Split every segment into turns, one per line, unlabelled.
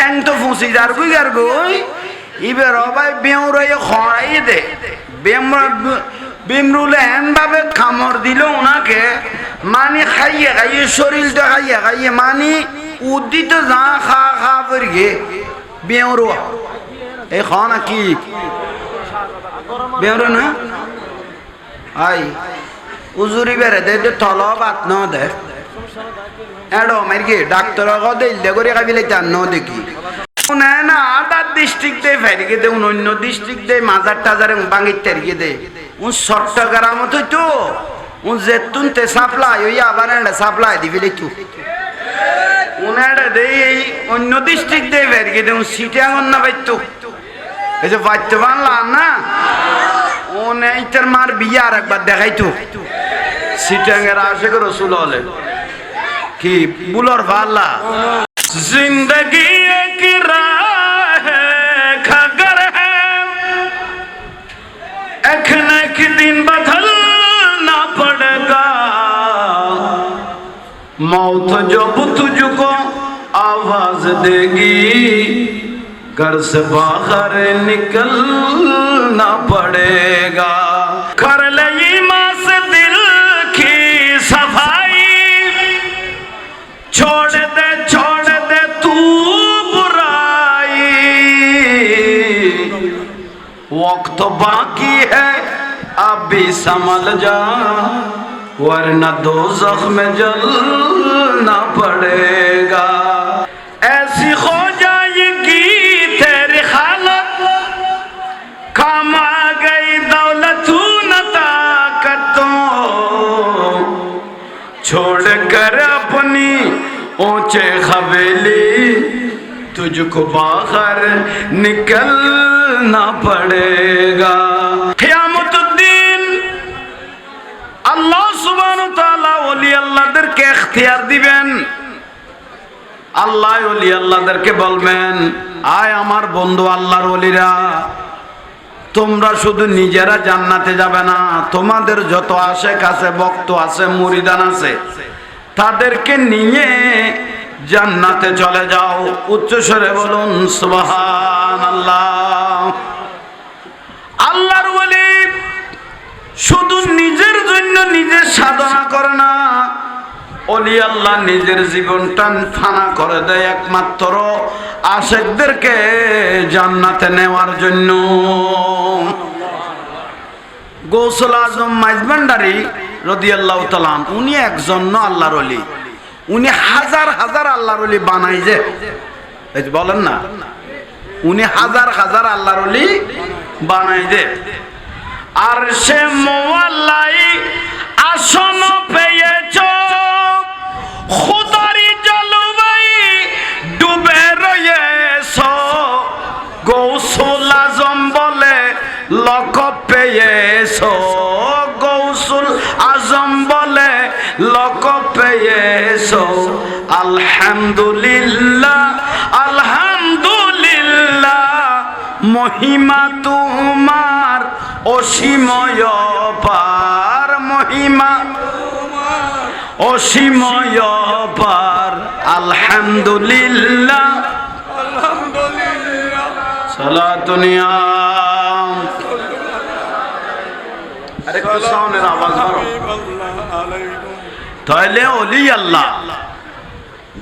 ট্যাং তো ফুসি যার গুই আর গুই ইবের অবাই বেউরে খড়াই দে। বেমরা বিমরুলে এন ভাবে খামর দিল ওনাকে মানি খাইয়ে খাইয়ে শরীরটা খাইয়ে খাইয়ে মানি উদ্দিত যা খা খা করে বেউরো এই খানা কি? বেউরো না? আই উজুরি বেড়ে দে, তল বাত ন দে। এডো মারকি ডাক্তার দে ইল্লে করে খাবিলে চান ন দেখি। না না, আদার ডিস্ট্রিক্ট ফেরিকে দে অন্য ডিস্ট্রিক্ট মাজার টাজারে বাঙ্গির তেরিকে দে উন চট্টগ্রাম তো তো উন জেতুন তে সাপ্লাই, ওই আবার এন্ডা সাপ্লাই দিবি তু উনারা দে এই অন্য ডিস্ট্রিক্ট দে ফেরিকে দে উন সিটে না বাইতো। এই যে বাচ্চা বানলাম না? ওনে ইতার মার বিয়ে আর একবার দেখাইতো। সিটাঙ্গের আশেখ রসুল হলে কি বুলর ভাল্লা जिंदगी एक राह है खगर है एक न एक दिन बदलना पड़ेगा मौत जब तुझको आवाज देगी घर से बाहर निकलना पड़ेगा वक्त बाकी है अभी संभल जा, वरना दो जख्म जलना पड़ेगा। ऐसी हो जाएगी तेरी हालत काम आ गई दौलत न ताकतों। छोड़ कर अपनी ऊँचे हवेली तुझको बाहर निकलना पड़ेगा খিয়ামতুদ্দিন আল্লাহ সুবহানাহু ওয়া তাআলা ওলি আল্লাহদেরকে ইখতিয়ার দিবেন আল্লাহ ওলি আল্লাহদেরকে বলবেন আয় আমার বন্ধু আল্লাহর ওলিরা তোমরা শুধু নিজেরা জান্নাতে যাবে না তোমাদের যত আশে কাছে ভক্ত আছে মুরিদান আছে তাদেরকে নিয়ে জান্নাতে চলে যাও। উচ্চস্বরে বলুন সুবহান আল্লাহ আল্লাহর ওলি শুধু নিজের জন্য নিজের সাধনা করে না অলি আল্লাহ নিজের জীবনটা ফানা করে দেয় একমাত্র আশেকদেরকে জান্নাতে নেওয়ার জন্য। গৌসল আজম মাইজবান্ডারি রদি আল্লাহ তালাম উনি একজন আল্লাহর অলি উনি হাজার হাজার আল্লাহর বানাই যে। বলেন না। উনি হাজার হাজার আল্লাহর বানাই দে আর সে মোয়াল্লাই আসন পেয়েছ খুদারি জলবাই ডুবে রয়েছ। গৌসুল আজম বলে লক পেয়েছ। গৌসুল আজম বলে আলহামদুলিল্লাহ আলহামদুলিল্লাহ মহিমা তোমার অসীময় পার মহিমা। অসীময় পার আলহামদুলিল্লাহ। সালাতুনিয়া আরে একটু সাউন্ডের আওয়াজ তাহলে অলি আল্লাহ।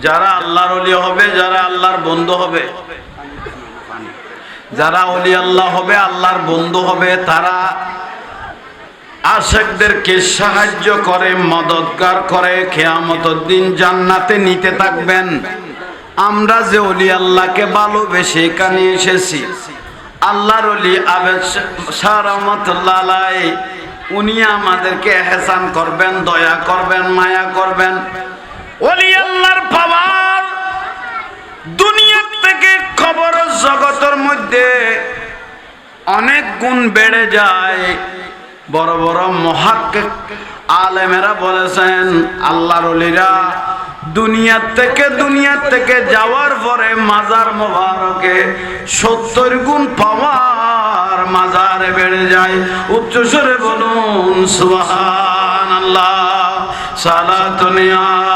যারা আল্লাহর অলি হবে, যারা আল্লাহর বন্ধু হবে, যারা অলি আল্লাহ হবে, আল্লাহর বন্ধু হবে, তারা আশেকদেরকে সাহায্য করে মদতগার করে খেয়ামতের দিন জান্নাতে নিতে থাকবেন। আমরা যে অলি আল্লাহকে ভালোবেসে এখানে এসেছি, আল্লাহর অলি আবেদ সারমতুল্লাহ উনি আমাদেরকে এহসান করবেন, দয়া করবেন, মায়া করবেন। ওলি আল্লাহর পাওয়ার দুনিয়ার থেকে খবর জগতের মধ্যে অনেক গুণ বেড়ে যায়। বড় বড় মহাক আলেমেরা বলেছেন, আল্লাহর অলিরা দুনিয়া থেকে দুনিয়া থেকে যাওয়ার পরে মাজার মোবারকে সত্তর গুণ পাওয়ার মাজারে বেড়ে যায়। উচ্চস্বরে বলুন সুহান আল্লাহ
সালা দুনিয়া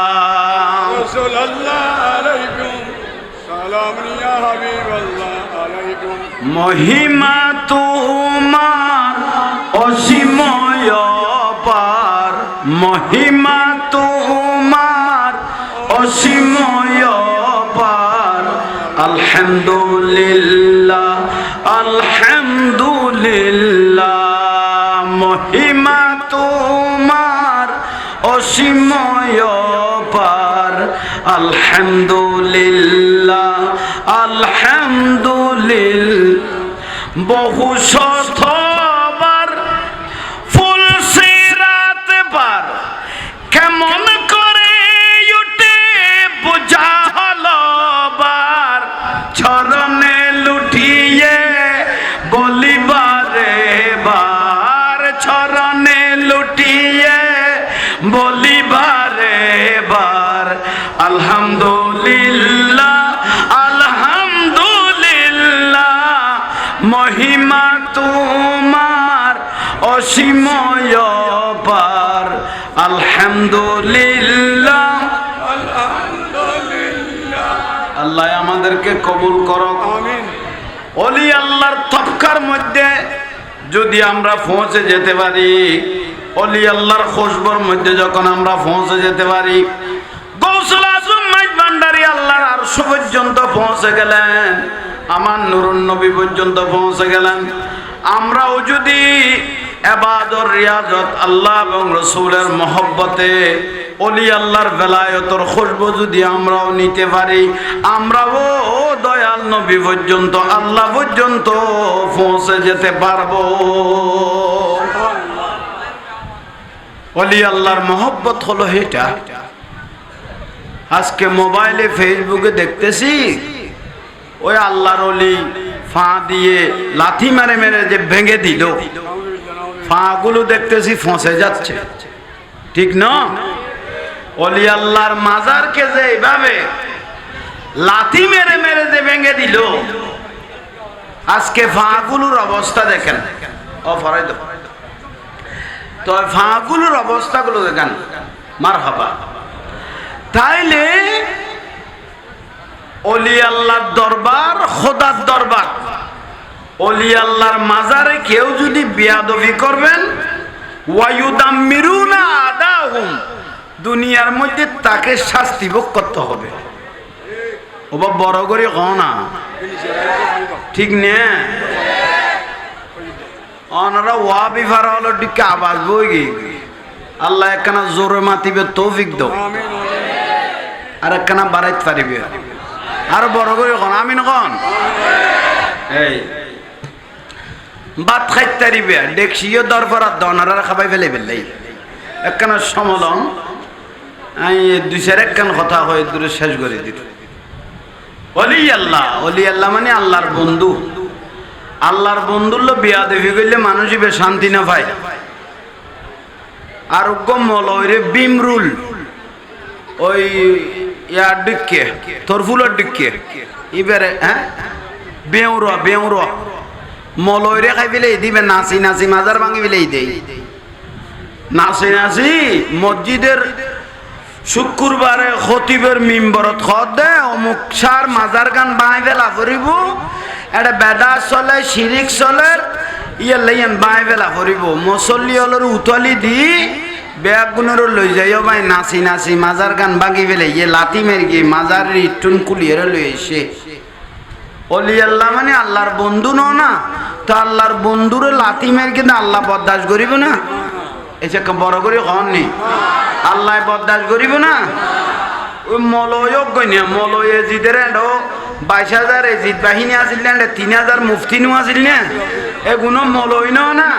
মহিমা তোমার অসীময় পার মহিমা তোমার অসীময় পার আলহামদুলিল্লাহ আলহামদুলিল্লাহ। মহিমা তোমার অসীময় আলহামদুলিল্লাহ আলহামদুলিল বহু শতবার ফুল সিরাত বার কেমন আলহামদুলিল্লাহ। আল্লাহ আমাদেরকে কবুল
আমিন।
অলি আল্লাহর তফকার মধ্যে যদি আমরা পৌঁছে যেতে পারি অলি আল্লাহর খুশবর মধ্যে যখন আমরা পৌঁছে যেতে পারি গৌসুল আজম মাইজ ভান্ডারি আল্লাহর আরশ পর্যন্ত পৌঁছে গেলেন আমার নুরুন নবী পর্যন্ত পৌঁছে গেলেন। আমরাও যদি এবাদর রিয়াজত আল্লাহ এবং রসুলের মহব্বতে অলি আল্লাহর বেলায়তর খুশবু যদি আমরাও নিতে পারি, আমরাও দয়াল নবী পর্যন্ত, আল্লাহ পর্যন্ত পৌঁছে যেতে পারব। অলি আল্লাহর মহব্বত হলো এটা আজকে মোবাইলে, ফেসবুকে দেখতেছি, ওই আল্লাহর অলি ফা দিয়ে লাথি মেরে মেরে যে ভেঙে দিল। ফাগুলো দেখতেছি ফসে যাচ্ছে। ঠিক না? অলি আল্লাহর মাজারকে যে এইভাবে লাথি মেরে মেরে যে ভেঙে দিল, আজকে ফাগুলোর অবস্থা দেখেন। ফরাই তো ফাগুলোর অবস্থাগুলো দেখেন। মার হাবা তাইলে অলি আল্লাহর দরবার, খোদার দরবার অলি আল্লাহর মাজারে কেউ যদি বিয়াদবি করবেন দুনিয়ার মধ্যে তাকে শাস্তি ভোগ করতে হবে। ওবা বড় করে কও না। ঠিক নে? অনারা ওয়া বিফার হলো ডিকে আওয়াজ বই আল্লাহ একখানা জোরে মাতিবে, তৌফিক
আমিন
আর একখানা বাড়াইতে পারিবে। আর বড় করে কন আমিন কন? এই। ভাত খাইতে পারিবে ডেকসিও দরফরাত দনার খাবাই ফেলে ফেললেই একখানা সমলন আমি দুই চার একখান কথা হয়ে, দূরে শেষ করে দিত অলি আল্লাহ অলি আল্লাহ মানে আল্লাহর বন্ধু। আল্লাহর বন্ধুর বিয়া দেখি করলে মানুষই বেশ শান্তি না পায়। আরোগ্য মলয়রে বিমরুল। ওই ইয়ার ডিক্কে তরফুলের ডিক্কে। এবারে হ্যাঁ? বেউরা বেউরা। মলয়রে খাই ফেলেই দিবে, নাচি নাচি মাজার ভাঙি ফেলেই দেই। নাচি নাচি মসজিদের শুক্রবারে খতিবের মিম্বরত খত দে, অমুক সার মাজার গান বাঁই ফেলা করিব। এটা বেদা চলে, শিরিক চলে ইয়ে লাইন বাঁই ফেলা করিব। মসল্লি হলর উতলি দি বেগুনের লই যাইও ভাই, নাচি নাচি মাজার গান বাগি ফেলে ইয়ে লাতি মেরে মাজার ইটুন কুলিয়ে লই এসে অলি আল্লাহ মানে আল্লাহর বন্ধু ন না। তো আল্লাহর বন্ধুরে লাতি মেরে কিন্তু আল্লাহ বরদাস্ত করিব না। এসে বড় করে হননি আল্লাহ বরদাস্ত করিব না। ওই মলয়ক গইনা মলয়ে জিদের এডো বাইশ হাজার এজিদ বাহিনী আছিল না তিন হাজার মুফতিনু আছিল না। এগুলো মলয় ন না।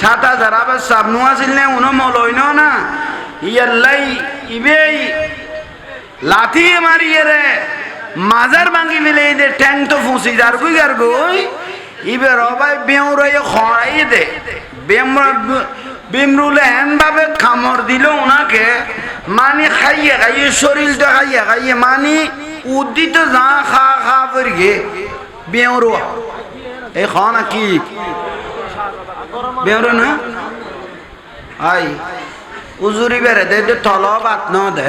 সাত হাজার আবার সাবনু আছিল না উনো মলয় ন না। ইয়াল্লাই ইবেই লাথি মারিয়ে রে। মাজার ভাঙি মিলে দে ট্যাং তো ফুসি, যার গুই গার গুই ইবে রবাই বেউরাই খড়াই দে। বেমরা বিমরুলে এন ভাবে খামর দিল ওনাকে মানি খাইয়ে খাইয়ে, শরীরটা খাইয়ে খাইয়ে মানি উদ্দিত যা খা খা করিয়ে বেউরুয়া। এই খাওয়া কি? বেউরু না? আই, উজুরি বেড়ে দে যে তল ন দে।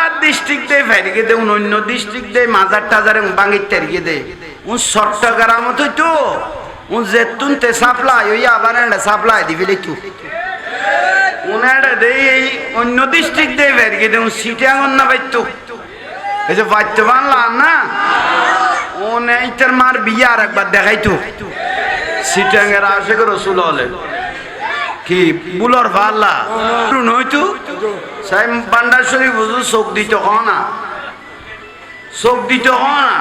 আদার ডিস্ট্রিক্ট ফেরিকে দে অন্য ডিস্ট্রিক্ট মাজার টাজারে বাঙ্গির তেরিকে দে উন চট্টগ্রাম তো তো, উন জেতুন তে সাপ্লাই, ওই আবার এন্ড সাপ্লাই দিবি তু। উনারা দে এই অন্য ডিস্ট্রিক্ট না এই যে না? মার আর একবার দেখাইতো রসুল হলে কি, বুলর ভাল্লা নয়তো সাই বান্ডার শরীফ বুঝু চোখ দিতে না। চোখ দিতে না।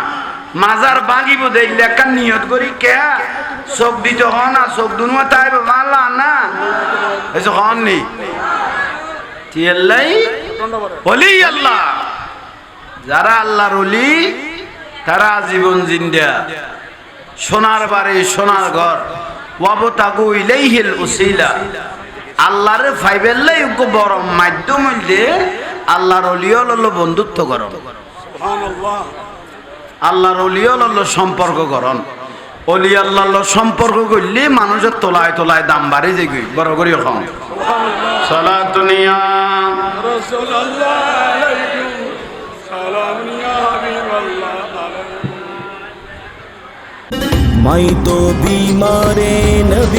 মাজার বাগিব দেখলে একটা নিয়ত করি কে চোখ দিতে না, চোখ দুনুয়া তাই মারলা না। এসে হন নি? তিয়াল্লাই বলি আল্লাহ। যারা আল্লাহর অলি তারা জীবন জিন্দা। সোনার বাড়ি সোনার ঘর ওয়াবতাগু ইলাইহিল উসিলা আল্লাহর ফাইবেললে ইউকো বড় মাধ্যম হইলে আল্লাহর অলিও লল বন্ধুত্ব
করণ
আল্লাহর অলিও লল সম্পর্ক করণ অলি আল্লাহ সম্পর্ক করলে মানুষের তোলায় তোলায় দাম বাড়ি যে গই বড় করি এখন সালাতুনিয়া
মাই তো বিমারে নবী